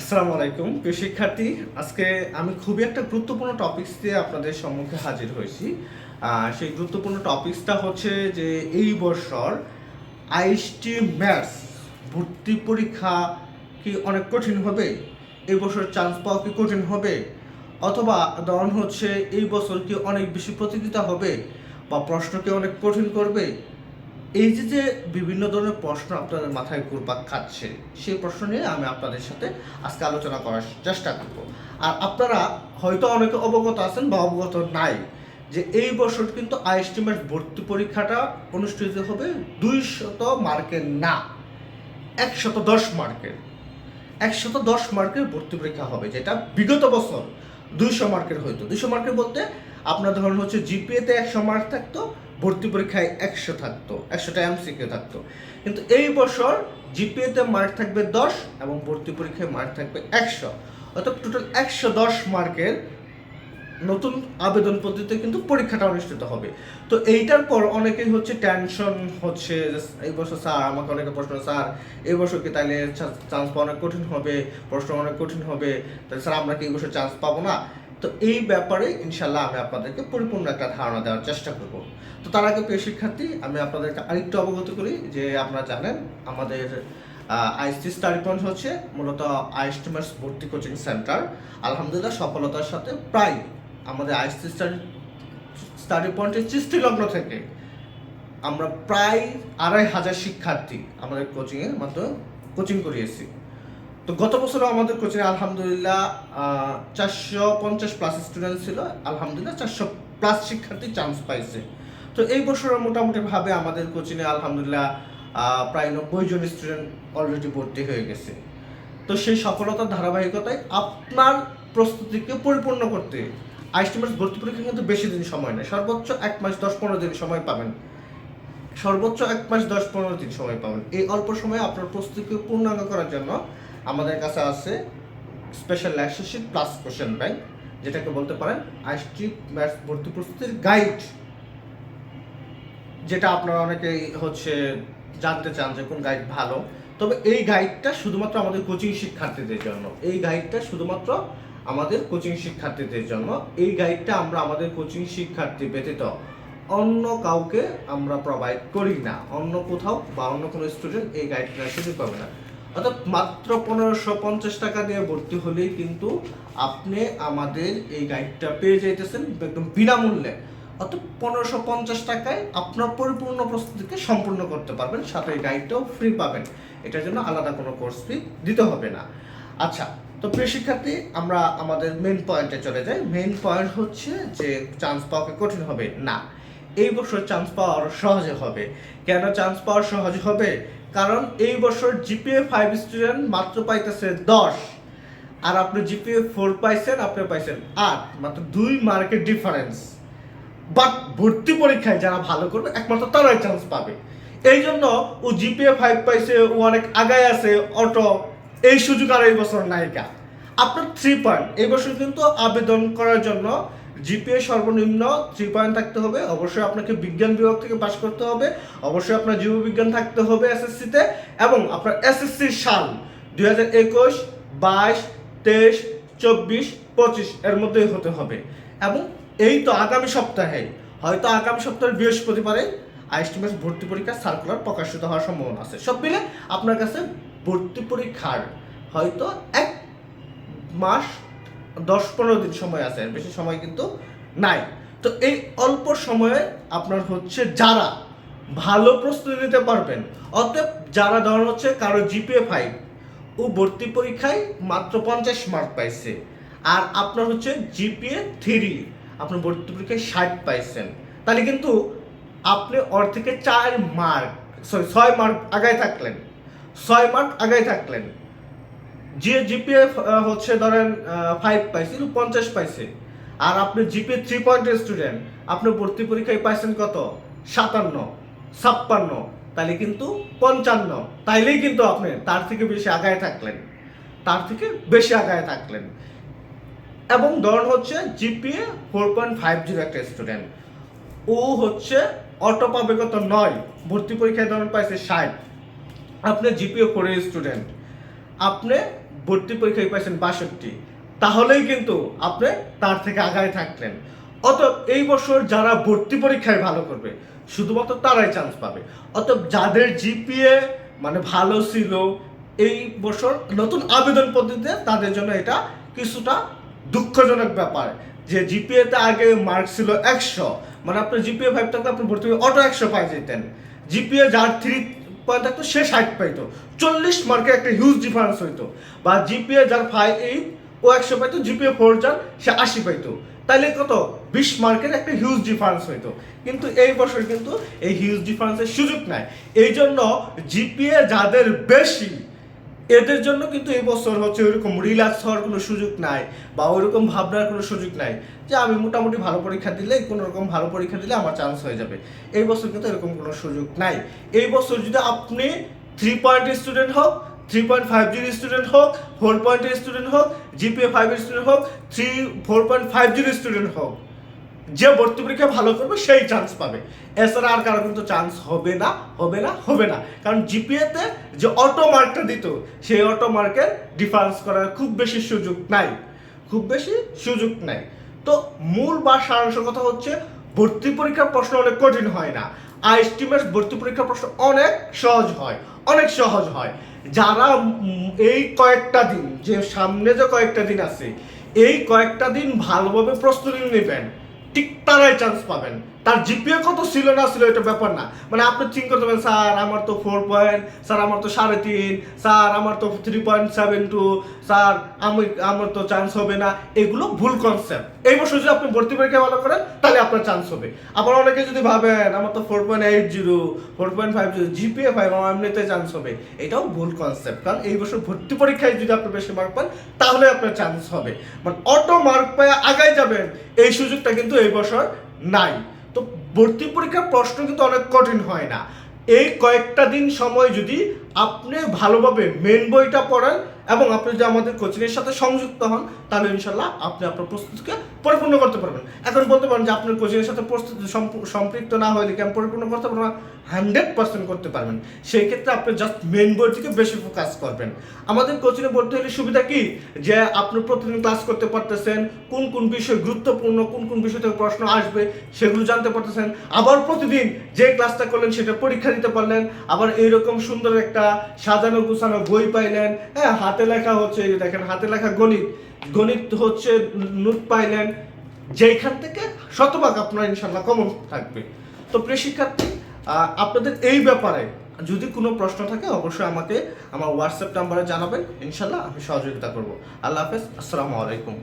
আসসালামু আলাইকুম। প্রিয় শিক্ষার্থী, আজকে আমি খুবই একটা গুরুত্বপূর্ণ টপিকস দিয়ে আপনাদের সম্মুখে হাজির হয়েছি। সেই গুরুত্বপূর্ণ টপিকসটা হচ্ছে যে এই বছর আইএসটি ম্যাথস ভর্তি পরীক্ষা কি অনেক কঠিন হবে? এই বছর চান্স পাওয়া কি কঠিন হবে? অথবা ধরন হচ্ছে এই বছর কি অনেক বেশি প্রতিযোগিতা হবে? বা প্রশ্ন কি অনেক কঠিন করবে? এই যে যে বিভিন্ন ধরনের প্রশ্ন আপনাদের মাথায় ঘুরপাক খাচ্ছে, সেই প্রশ্ন নিয়ে আমি আপনাদের সাথে আজকে আলোচনা করার চেষ্টা করব। আর আপনারা হয়তো অনেকে অবগত আছেন বা অবগত নাই যে এই বছর কিন্তু আইএসটিমের ভর্তি পরীক্ষাটা অনুষ্ঠিত হবে দুইশত মার্কের না, একশত দশ মার্কের। একশত দশ মার্কের ভর্তি পরীক্ষা হবে, যেটা বিগত বছর দুইশো মার্কের হইতো দুইশো মার্কের বলতে আপনার ধরুন হচ্ছে জিপিএতে একশো মার্ক থাকতো, ভর্তি পরীক্ষায় একশো থাকতো, একশোটা এমসিকিউ থাকতো। কিন্তু এই বছর জিপিএতে মার্ক থাকবে দশ এবং ভর্তি পরীক্ষায় মার্ক থাকবে একশো। অর্থাৎ টোটাল একশো দশ মার্কের নতুন আবেদন পদ্ধতিতে কিন্তু পরীক্ষাটা অনুষ্ঠিত হবে। তো এইটার পর অনেকেই হচ্ছে টেনশন হচ্ছে এই বছর স্যার আমাকে অনেকে প্রশ্ন, স্যার, এই বছর কি তাহলে চান্স পাওয়া অনেক কঠিন হবে, প্রশ্ন অনেক কঠিন হবে, তাহলে স্যার আমরা কি এই বছর চান্স পাবো না? তো এই ব্যাপারে ইনশাল্লাহ আমি আপনাদেরকে পরিপূর্ণ একটা ধারণা দেওয়ার চেষ্টা করব। তো তার আগে প্রিয় শিক্ষার্থী, আমি আপনাদেরকে আরেকটু অবগত করি যে আপনারা জানেন আমাদের আইসটি স্টাডি পয়েন্ট হচ্ছে মূলত আইস্টিমার্স ভর্তি কোচিং সেন্টার। আলহামদুলিল্লাহ সফলতার সাথে প্রায় আমাদের আইসটি স্টাডি স্টাডি পয়েন্টের সৃষ্টি লগ্ন থেকে আমরা প্রায় আড়াই হাজার শিক্ষার্থী আমাদের কোচিংয়ের মাত্র কোচিং করিয়েছি। তো গত বছরও আমাদের কোচিংয়ে আলহামদুলিল্লাহ চারশো পঞ্চাশ প্লাস স্টুডেন্ট ছিল। আলহামদুলিল্লাহ চারশো প্লাস শিক্ষার্থী চান্স পাইছে। তো এই বছর মোটামুটি ভাবে আমাদের কোচিংয়ে আলহামদুলিল্লাহ প্রায় নব্বই জন স্টুডেন্ট অলরেডি ভর্তি হয়ে গেছে। তো সেই সফলতার ধারাবাহিকতায় আপনার প্রস্তুতিকে পরিপূর্ণ করতে আইসটিমার্স ভর্তি পরীক্ষা কিন্তু বেশি দিন সময় নেই সর্বোচ্চ এক মাস দশ পনেরো দিন সময় পাবেন। সর্বোচ্চ এক মাস দশ পনেরো দিন সময় পাবেন। এই অল্প সময়ে আপনার প্রস্তুতিকে পূর্ণাঙ্গ করার জন্য আমাদের কাছে আছে স্পেশাল ল্যাকশিট প্লাস কোশ্চেন ব্যাংক যেটাকে বলতে পারেন আইসটি ম্যাথস ভর্তি প্রস্তুতির গাইড যেটা আপনারা অনেকেই হচ্ছে জানতে চান যে কোন গাইড ভালো। তবে এই গাইডটা শুধুমাত্র আমাদের কোচিং শিক্ষার্থীদের জন্য, এই গাইডটা শুধুমাত্র আমাদের কোচিং শিক্ষার্থীদের জন্য, এই গাইডটা আমরা আমাদের কোচিং শিক্ষার্থী ব্যতীত অন্য কাউকে আমরা প্রোভাইড করি না। অন্য কোথাও বা অন্য কোনো স্টুডেন্ট এই গাইডটা সুযোগ পাবে না। অর্থাৎ মাত্র পনেরোশো পঞ্চাশ টাকা দিয়ে ভর্তি হলেই কিন্তু আপনি আমাদের এই গাইডটা পেয়ে যাইতেছেন একদম বিনামূল্যে। অর্থাৎ পনেরোশো পঞ্চাশ টাকায় আপনার পরিপূর্ণ প্রস্তুতিকে সম্পূর্ণ করতে পারবেন, সাথে এই গাইডটাও ফ্রি পাবেন। এটার জন্য আলাদা কোনো কোর্স ফি দিতে হবে না। আচ্ছা তো প্রিয় শিক্ষার্থী, আমরা আমাদের মেন পয়েন্টে চলে যাই। মেন পয়েন্ট হচ্ছে যে চান্স পাওয়া কি কঠিন হবে? না। এই বছর চান্স পাওয়া আরও সহজে হবে। কেন চান্স পাওয়া সহজ হবে? কারণ এই বছর জিপিএ ফাইভ স্টুডেন্ট মাত্র পাইতেছে দশ। আর আপনি জিপিএ ফোর পাইছেন আপনি পাইছেন আট। মাত্র দুই মার্কের ডিফারেন্স বাট ভর্তি পরীক্ষায় যারা ভালো করবে, একমাত্র তারাই চান্স পাবে। এই জন্য ও জিপিএ ফাইভ পাইছে, ও অনেক আগায় আছে, অটো, এই সুযোগ আর এই বছর নায়িকা আপনার থ্রি পয়েন্ট এই বছর কিন্তু আবেদন করার জন্য জিপিএ সর্বনিম্ন থ্রি পয়েন্ট থাকতে হবে। অবশ্যই আপনাকে বিজ্ঞান বিভাগ থেকে পাশ করতে হবে। অবশ্যই আপনার জীববিজ্ঞান থাকতে হবে এসএসসিতে এবং আপনার এসএসসির সাল দুই হাজার একুশ, বাইশ, তেইশ, চব্বিশ, পঁচিশ এর মধ্যেই হতে হবে। এবং এই তো আগামী সপ্তাহে, হয়তো আগামী সপ্তাহের বৃহস্পতিবারে আইএসটিএমএস ভর্তি পরীক্ষার সার্কুলার প্রকাশিত হওয়ার সম্ভাবনা আছে। সব মিলে আপনার কাছে ভর্তি পরীক্ষার হয়তো এক মাস দশ পনেরো দিন সময় আছে, বেশি সময় কিন্তু নাই। তো এই অল্প সময়ে আপনার হচ্ছে যারা ভালো প্রস্তুতি নিতে পারবেন, অতএব যারা ধরুন হচ্ছে কারও জিপিএ ফাইভ ও ভর্তি পরীক্ষায় মাত্র পঞ্চাশ মার্ক পাইছে, আর আপনার হচ্ছে জিপিএ থ্রি আপনার ভর্তি পরীক্ষায় ষাট পাইছেন, তাহলে কিন্তু আপনি ওর থেকে চার মার্ক সরি ছয় মার্ক আগায় থাকলেন, ছয় মার্ক আগায় থাকলেন। যে জিপিএ হচ্ছে ধরেন ফাইভ পাইছে পঞ্চাশ পাইছে। আর আপনি জিপিএ থ্রি পয়েন্টের স্টুডেন্ট আপনি ভর্তি পরীক্ষায় পাইছেন কত? সাতান্ন, ছাপ্পান্ন তাহলে কিন্তু পঞ্চান্ন। তাইলেই কিন্তু আপনি তার থেকে বেশি আগায় থাকলেন। তার থেকে বেশি আগায় থাকলেন। এবং ধরন হচ্ছে GPA four point five zero একটা স্টুডেন্ট ও হচ্ছে অটো পাবে কত? নয়। ভর্তি পরীক্ষায় ধরন পাইছে ষাট। আপনি জিপিএ ফোরের স্টুডেন্ট আপনি ভর্তি পরীক্ষায় পাইছেন বাষট্টি, তাহলেই কিন্তু আপনি তার থেকে আগায় থাকলেন। অতএব এই বছর যারা ভর্তি পরীক্ষায় ভালো করবে, শুধুমাত্র তারাই চান্স পাবে। অতএব যাদের জিপিএ মানে ভালো ছিল, এই বছর নতুন আবেদন পদ্ধতিতে তাদের জন্য এটা কিছুটা দুঃখজনক ব্যাপার যে জিপিএ তে আগে মার্ক ছিল একশো মানে আপনার জিপিএ ফাইভ আপনি ভর্তি অটো একশো পাই যেতেন। জিপিএ যার থ্রি পয়েন্ট থাকতো সে ষাট পাইতো। চল্লিশ মার্কের একটা হিউজ ডিফারেন্স হইতো। বা জিপিএ যার ফাইভ এইট ও একশো পাইতো জিপিএ ফোর যার সে আশি পাইতো। তাইলে কত? বিশ মার্কের একটা হিউজ ডিফারেন্স হইতো। কিন্তু এই বছর কিন্তু এই হিউজ ডিফারেন্সের সুযোগ নাই। এই জন্য জিপিএ যাদের বেশি এদের জন্য কিন্তু এই বছর হচ্ছে ওইরকম রিল্যাক্স হওয়ার কোনো সুযোগ নাই বা ওইরকম ভাবনার কোনো সুযোগ নাই যে আমি মোটামুটি ভালো পরীক্ষা দিলে, কোনো রকম ভালো পরীক্ষা দিলে আমার চান্স হয়ে যাবে। এই বছর কিন্তু এরকম কোনো সুযোগ নাই। এই বছর যদি আপনি থ্রি পয়েন্টের স্টুডেন্ট হোক three point five zero student হোক ফোর পয়েন্টের স্টুডেন্ট হোক জিপিএ ফাইভের স্টুডেন্ট হোক three four point five zero student হোক যে ভর্তি পরীক্ষা ভালো করবে, সেই চান্স পাবে। এছাড়া আর কারও কিন্তু চান্স হবে না হবে না হবে না। কারণ জিপিএতে যে অটো মার্কটা দিত, সেই অটো মার্কের ডিফারেন্স করার খুব বেশি সুযোগ নাই। খুব বেশি সুযোগ নাই। তো মূল বা সারাংশ কথা হচ্ছে, ভর্তি পরীক্ষার প্রশ্ন অনেক কঠিন হয় না। আইস্টিমেট ভর্তি পরীক্ষার প্রশ্ন অনেক সহজ হয়, অনেক সহজ হয়। যারা এই কয়েকটা দিন, যে সামনে যে কয়েকটা দিন আছে, এই কয়েকটা দিন ভালোভাবে প্রস্তুতি নেবেন। ঠিক তারাই চান্স পাবেন। তার জিপিএ কত ছিল না ছিল এটা ব্যাপার না। মানে আপনি চিন্তা করতে পারেন, স্যার, আমার তো ফোর পয়েন্ট স্যার, আমার তো সাড়ে তিন, স্যার, আমার তো three point seven two sir, আমি, আমার তো চান্স হবে না। এগুলো ভুল কনসেপ্ট এই বছর যদি আপনি ভর্তি পরীক্ষা ভালো করেন, তাহলে আপনার চান্স হবে। আবার অনেকে যদি ভাবেন, আমার তো four point eight zero four point five zero GPA five আমার এমনিতে চান্স হবে। এটাও ভুল কনসেপ্ট কারণ এই বছর ভর্তি পরীক্ষায় যদি আপনি বেশি মার্ক পান, তাহলে আপনার চান্স হবে। মানে অটো মার্ক পেয়ে আগায় যাবেন, এই সুযোগটা কিন্তু এই বছর নাই। ভর্তি পরীক্ষার প্রশ্ন কিন্তু অনেক কঠিন হয় না। এই কয়েকটা দিন সময় যদি আপনি ভালোভাবে মেন বইটা পড়েন এবং আপনি যদি আমাদের কোচিংয়ের সাথে সংযুক্ত হন, তাহলে ইনশাল্লাহ আপনি আপনার প্রস্তুতিকে পরিপূর্ণ করতে পারবেন। এখন বলতে পারেন যে আপনার কোচিংয়ের সাথে প্রস্তুতি সম্পৃক্ত না হলে কি পরিপূর্ণ করতে পারব না? হান্ড্রেড পার্সেন্ট করতে পারবেন। সেই ক্ষেত্রে আপনি জাস্ট মেন বই থেকে বেশি ফোকাস করবেন। আমাদের কোচিংয়ে ভর্তি হলে সুবিধা কি? যে আপনি প্রতিদিন ক্লাস করতে পারতেছেন, কোন কোন বিষয় গুরুত্বপূর্ণ, কোন কোন বিষয় থেকে প্রশ্ন আসবে সেগুলো জানতে পারতেছেন। আবার প্রতিদিন যে ক্লাসটা করলেন সেটা পরীক্ষা দিতে পারলেন। আবার এইরকম সুন্দর একটা সাজানো গুছানো বই পাইলেন। হ্যাঁ হাতে লেখা হচ্ছে দেখেন, হাতে লেখা গণিত। গণিত হচ্ছে নোট পাইলেন যেখান থেকে শতভাগ আপনার ইনশাল্লাহ কমন থাকবে। তো প্রিয় শিক্ষার্থী আপনাদের এই ব্যাপারে যদি কোনো প্রশ্ন থাকে, অবশ্যই আমাকে আমার হোয়াটসঅ্যাপ নাম্বারে জানাবেন। ইনশাল্লাহ আমি সহযোগিতা করব। আল্লাহ হাফেজ, আসসালামু আলাইকুম।